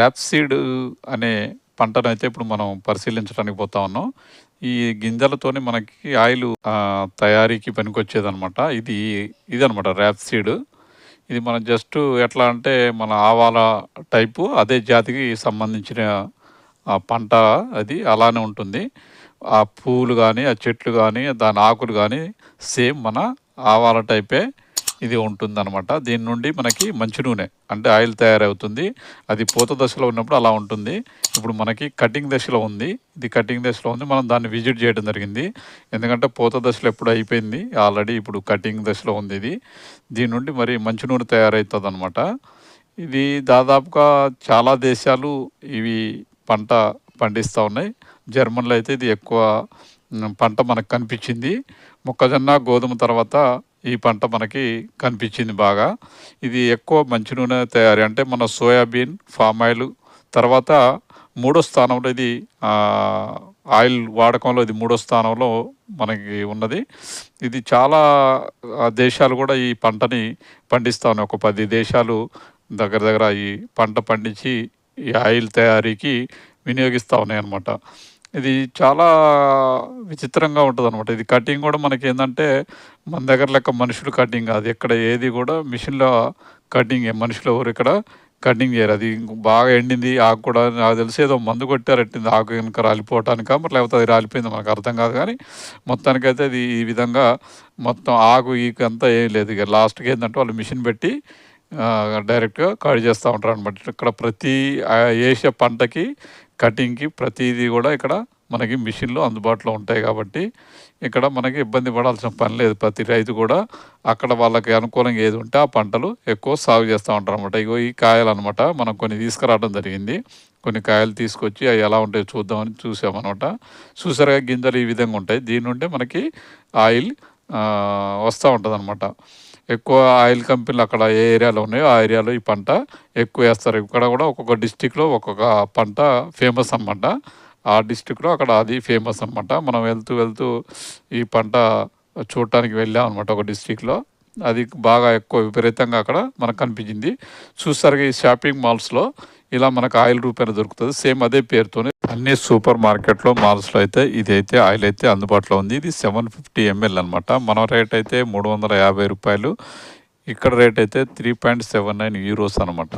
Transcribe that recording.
ర్యాప్సీడ్ అనే పంటను అయితే ఇప్పుడు మనం పరిశీలించడానికి పోతా ఉన్నాం. ఈ గింజలతోని మనకి ఆయిల్ తయారీకి పనికొచ్చేదనమాట. ఇది ఇదనమాట ర్యాప్సీడ్. ఇది మనం జస్ట్ ఎట్లా అంటే మన ఆవాల టైపు అదే జాతికి సంబంధించిన పంట అది అలానే ఉంటుంది. ఆ పువ్వులు కానీ ఆ చెట్లు కానీ దాని ఆకులు కానీ సేమ్ మన ఆవాల టైపే ఇది ఉంటుందనమాట. దీని నుండి మనకి మంచి నూనె అంటే ఆయిల్ తయారవుతుంది. అది పూత దశలో ఉన్నప్పుడు అలా ఉంటుంది. ఇప్పుడు మనకి కటింగ్ దశలో ఉంది. ఇది కటింగ్ దశలో ఉంది. మనం దాన్ని విజిట్ చేయడం జరిగింది. ఎందుకంటే పూత దశలో ఎప్పుడు అయిపోయింది. ఆల్రెడీ ఇప్పుడు కటింగ్ దశలో ఉంది ఇది. దీని నుండి మరి మంచి నూనె తయారవుతుంది అనమాట ఇది దాదాపుగా చాలా దేశాలు ఇవి పంట పండిస్తా ఉన్నాయి. జర్మన్‌లో అయితే ఇది ఎక్కువ పంట మనకు కనిపించింది. మొక్కజొన్న, గోధుమ తర్వాత ఈ పంట మనకి కనిపించింది బాగా. ఇది ఎక్కువ మంచి నూనె తయారీ అంటే మన సోయాబీన్, ఫామ్ ఆయిల్ తర్వాత మూడో స్థానంలో ఇది ఆయిల్ వాడకంలో ఇది మూడో స్థానంలో మనకి ఉన్నది. ఇది చాలా దేశాలు కూడా ఈ పంటని పండిస్తా ఒక పది దేశాలు దగ్గర దగ్గర ఈ పంట పండించి ఈ ఆయిల్ తయారీకి వినియోగిస్తా ఉన్నాయన్నమాట. ఇది చాలా విచిత్రంగా ఉంటదనమాట. ఇది కటింగ్ గూడా మనకేందంటే మన దగ్గర లెక్క మనుషులు కటింగ్ కాదు ఇక్కడ ఏది కూడా మిషన్‌లో కటింగ్ మనుషులు ఎవరు ఇక్కడ కటింగ్ చేయరు అది బాగా ఎండింది ఆకు కూడా నాకు తెలిసి ఏదో మందు కొట్టారట్టింది ఆకు కనుక రాలిపోవటానిక మరి లేకపోతే అది రాలిపోయిందో మనకు అర్థం కాదు కానీ మొత్తానికైతే అది ఈ విధంగా మొత్తం ఆకు, ఈకు అంతా ఏం లేదు. ఇక లాస్ట్‌కి ఏంటంటే వాళ్ళు మిషన్ పెట్టి డైరెక్ట్‌గా కట్ చేస్తా ఉంటారనమాట. ఇక్కడ ప్రతి ఆహ్, పంటకి, కటింగ్‌కి ప్రతిదీ కూడా ఇక్కడ మనకి మిషన్‌లు అందుబాటులో ఉంటాయి కాబట్టి ఇక్కడ మనకి ఇబ్బంది పడాల్సిన పని లేదు. ప్రతి రైతు కూడా అక్కడ వాళ్ళకి అనుకూలంగా ఏది ఉంటే ఆ పంటలు ఎక్కువ సాగు చేస్తా ఉంటారనమాట. ఇగో ఈ కాయలనమాట. మనం కొన్ని తీసుకురావడం జరిగింది. కొన్ని కాయలు తీసుకొచ్చి అవి ఎలా ఉంటాయో చూద్దామని చూసామనమాట. చూసారుగా గింజలు ఈ విధంగా ఉంటాయి. దీని నుండి మనకి ఆయిల్ వస్తూ ఉంటుంది అనమాట ఎక్కువ ఆయిల్ కంపెనీలు అక్కడ ఏ ఏరియాలో ఉన్నాయో ఆ ఏరియాలో ఈ పంట ఎక్కువ వేస్తారు ఇక్కడ కూడా ఒక్కొక్క డిస్ట్రిక్ట్‌లో ఒక్కొక్క పంట ఫేమస్ అన్నమాట ఆ డిస్టిక్లో అక్కడ అది ఫేమస్ అనమాట. మనం వెళ్తూ వెళ్తూ ఈ పంట చూడటానికి వెళ్ళామనమాట ఒక డిస్ట్రిక్ట్‌లో. అది బాగా ఎక్కువ విపరీతంగా అక్కడ మనకు కనిపించింది. చూసారుగా ఈ షాపింగ్ మాల్స్‌లో ఇలా మనకు ఆయిల్ రూపాయలు దొరుకుతుంది సేమ్ అదే పేరుతోనే అన్ని సూపర్ మార్కెట్‌లో, మాల్స్‌లో అయితే ఇదైతే ఆయిల్ అయితే అందుబాటులో ఉంది. ఇది 750 ఎంఎల్ అనమాట. మన రేట్ అయితే మూడు రూపాయలు ఇక్కడ రేట్ అయితే 3.79 యూరోస్ అనమాట.